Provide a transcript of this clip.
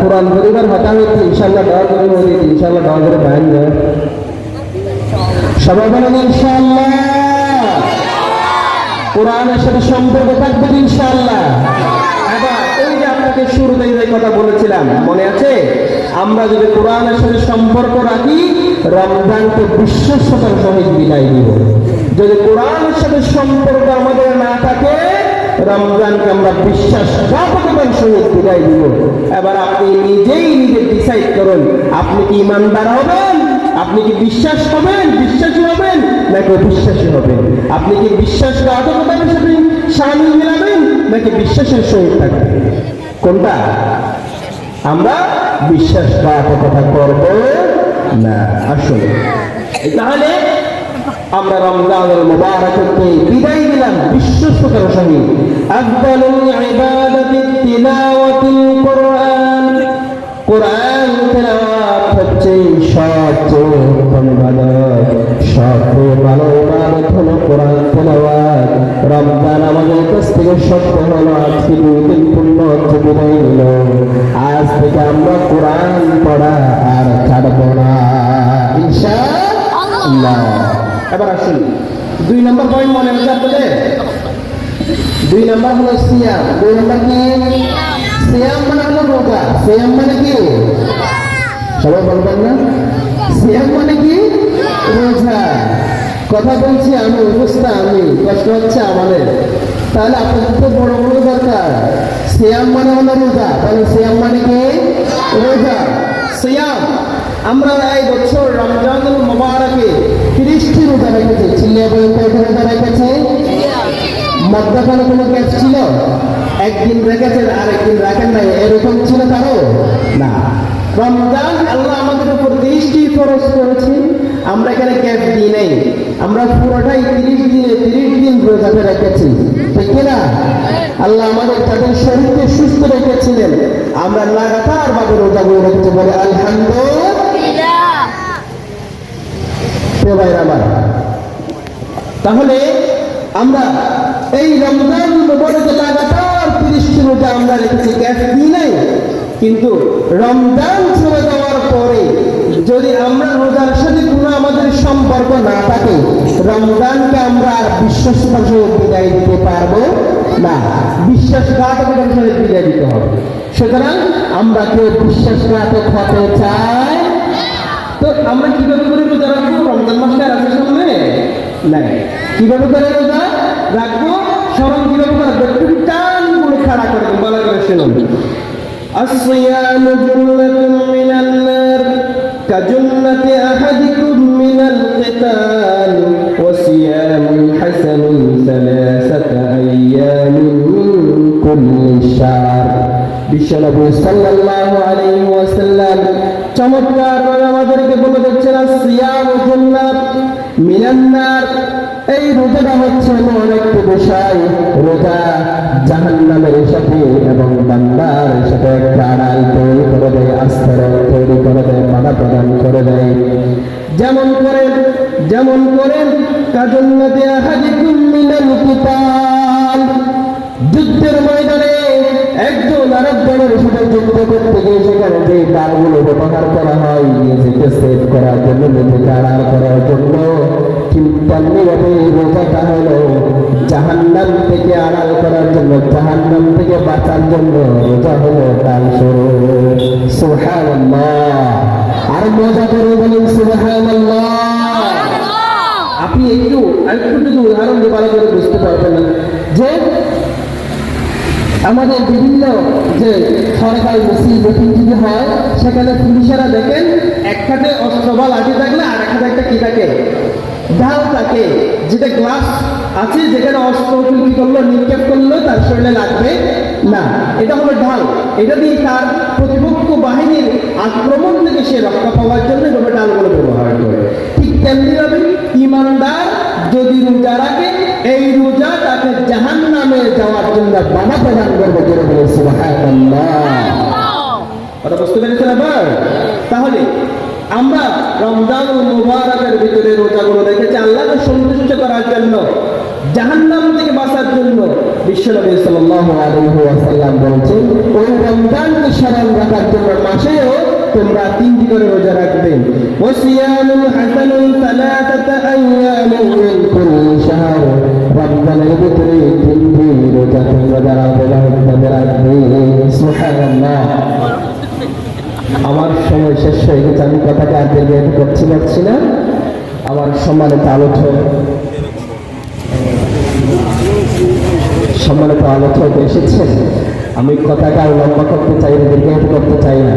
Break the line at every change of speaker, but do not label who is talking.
কোরআন পরিবার হইতে ইনশাল্লাহ করে ইনশাল্লাহ করে দেয় সবাই বলেন ইনশাল্লাহ কোরআনের সাথে সম্পর্ক থাকবে ইনশাল্লাহ কথা বলেছিলাম, মনে আছে? আমরা যদি কোরআনের সাথে সম্পর্ক রাখি, রমজানকে বিশ্বস্ততার সহিত বিদায় দিব যদি কোরআনের সাথে সম্পর্ক আমাদের না থাকে রমজানকে আমরা বিশ্বাস বিশ্বাসঘাতকতার সহিত বিদায় দিব। এবার আপনি নিজেই নিজে ডিসাইড করুন, আপনি কি ইমানদার হবেন? আপনি কি বিশ্বাস হবেন? বিশ্বাসী হবেন? নাকি অবিশ্বাসী হবেন? আপনি কি বিশ্বাসঘাতকতার সাথে সামিল মিলাবেন? নাকি বিশ্বাসের সহিত থাকবেন? কোনটা? আমরা বিশ্বাস বিশ্বাসঘাতকতা করব না? আসলে তাহলে আমরা রমজানুল মুবারককে বিদায় দিলাম বিশ্বস্ততার সহিত আফদালুল ইবাদাতি তিলাওয়াতুল কোরআন। কোরআন তেলাওয়াত হচ্ছে সবচেয়ে উত্তম ইবাদত, সবচেয়ে ভালো ইবাদত হলো কোরআন তেলাওয়াত। রমজান আমাদের কাছ থেকে সত্য হলো আজকে দুই দিন পূর্ণ হচ্ছে বিদায় নিল। আজ থেকে আমরা কোরআন পড়া আর ছাড়বো না, ইনশাআল্লাহ। এবার আসুন। দুই নম্বর পয়েন্ট মনে হচ্ছে আপনাদের? দুই নম্বর হলো সিয়াম। দুই নম্বর কি? সিয়াম মানে হলো রোজা সিয়াম মানে কি? সবাই বলবেন না? সিয়াম মানে কি? রোজা। কথা বলছি আমি অবস্থা আমি, কষ্ট হচ্ছে আমাদের। তাহলে আপনাদের তো বড় বড় দরকার। সিয়াম মানে হলো রোজা। তাহলে সিয়াম মানে কি? রোজা। সিয়াম। আমরা এই বছর রমজানুল মোবারকে তিরিশটি রোজা রেখেছি। চিল্লিয়া বলে কয়টি রোজা রেখেছে? মধ্যখানে কোনো গ্যাপ ছিল? একদিন রেখেছেন আর একদিন রাখেন নাই। এরকম ছিল কারও? না। রমজান আল্লাহ আমাদের উপর তিরিশটি খরচ করেছে। আমরা এখানে গ্যাপ দিই নাই। আমরা পুরোটাই তিরিশ দিনে তিরিশ দিন রোজাতে রেখেছি। ঠিক না আল্লাহ আমাদের তাদের শরীরকে সুস্থ রেখেছিলেন। আমরা লাগাতার ভাবে রোজাগুলো রেখেছি বলে আলহামদুলিল্লাহ প্রিয় ভাইরা আমার। তাহলে আমরা এই রমজান মুবারকে লাগাতার তিরিশটি রোজা আমরা রেখেছি গ্যাস দিই নাই? কিন্তু রমজান চলে যাওয়ার পরে যদি আমরা রোজার সাথে কোনো আমাদের সম্পর্ক না থাকে, রমজানকে আমরা আর বিশ্বস্ততার সহিত বিদায় দিতে পারব না। বিশ্বাসঘাতকতার সহিত বিদায় দিতে হবে। সুতরাং আমরা কেউ বিশ্বাসঘাতক হতে চাই আমরা কিভাবে করে রোজা রাখবো রমজান মাসটা রাখবো সামনে নাই কিভাবে করে রোজা রাখবো স্মরণ কিভাবে রাখবো একটু টান করে খাড়া করে দেবো, বলা করে শুনুন الصيام جنة من النار كجنة أحدكم من القتال وصيام حسن ثلاثة أيام من كل شهر বিশ্বনবী সাল্লাল্লাহু আলাইহি ওয়াসাল্লাম চমৎকার ভাবে আমাদেরকে বলে দিচ্ছেন সিয়াম জান্নাত মিনান্নার। এই রোজাটা হচ্ছে এমন একটি বিষয়, রোজা জাহান্নামের সাথে এবং বান্দার সাথে একটা তৈরি করে দেয়, আস্তরণ তৈরি করে দেয়, বাধা প্রদান করে দেয়। যেমন করেন যেমন করেন কাজন্নাতে আহাদিকুম মিনাল কিতাল যুদ্ধের ময়দানে একজন আরেকজনের সাথে যুদ্ধ করতে গিয়ে সেখানে যে ডালগুলো ব্যবহার করা হয় নিজেকে সেভ করার জন্য নিজেকে আড়াল করার জন্য ঠিক রোজাটা হলো জাহান্নাম থেকে আড়াল করার জন্য জাহান্নাম থেকে বাঁচার জন্য রোজা হলো ডাল স্বরূপ সুবহানাল্লাহ। আর মজা করে বলেন আপনি একটু আরেকটু যদি উদাহরণ দিয়ে ভালো করে বুঝতে পারবেন যে আমাদের বিভিন্ন যে সরকারি মিছিল মিটিং যদি হয়, সেখানে পুলিশেরা দেখেন এক হাতে অস্ত্র বা থাকলে আর এক হাতে একটা কি থাকে? ঢাল থাকে, যেটা গ্লাস আছে, যেখানে অস্ত্র কি করল, নিক্ষেপ করল, তার শরীরে লাগবে না। এটা হলো ঢাল। এটা দিয়ে তার প্রতিপক্ষ বাহিনীর আক্রমণ থেকে সে রক্ষা পাওয়ার জন্য এভাবে ঢালগুলো ব্যবহার করে। ঠিক তেমনি ভাবে ইমানদার যদি রোজা রাখে, এই রোজা তাকে জাহান নামে যাওয়ার জন্য বাধা প্রদান করবে করে বলে সুবহানাল্লাহ। কথা বুঝতে পেরেছেন আবার তাহলে আমরা রমজান ও মুবারকের ভিতরে রোজাগুলো রেখেছি আল্লাহকে সন্তুষ্ট করার জন্য, জাহান্নাম থেকে বাঁচার জন্য বিশ্বনবী সাল্লাল্লাহু আলাইহি ওয়াসাল্লাম বলেছেন, ওই রমজানকে স্মরণ রাখার জন্য মাসেও তোমরা তিনটি করে রোজা রাখবে। ওয়াসিয়ামুল হাসানুল সালাতাতা আইয়ামিন মিন শাহর। রমজানের ভিতরে তিন দিন রোজা তোমরা যারা অবলম্বন রাখবে সুবহানাল্লাহ। আমার সময় শেষ হয়ে গেছে, আমি কথাটা আর দীর্ঘায়িত করতে পারছি না। আমার সম্মানিত আলোচক সম্মানিত আলোচক এসেছেন। আমি কথাটা লম্বা করতে চাই না, দীর্ঘায়িত করতে চাই না।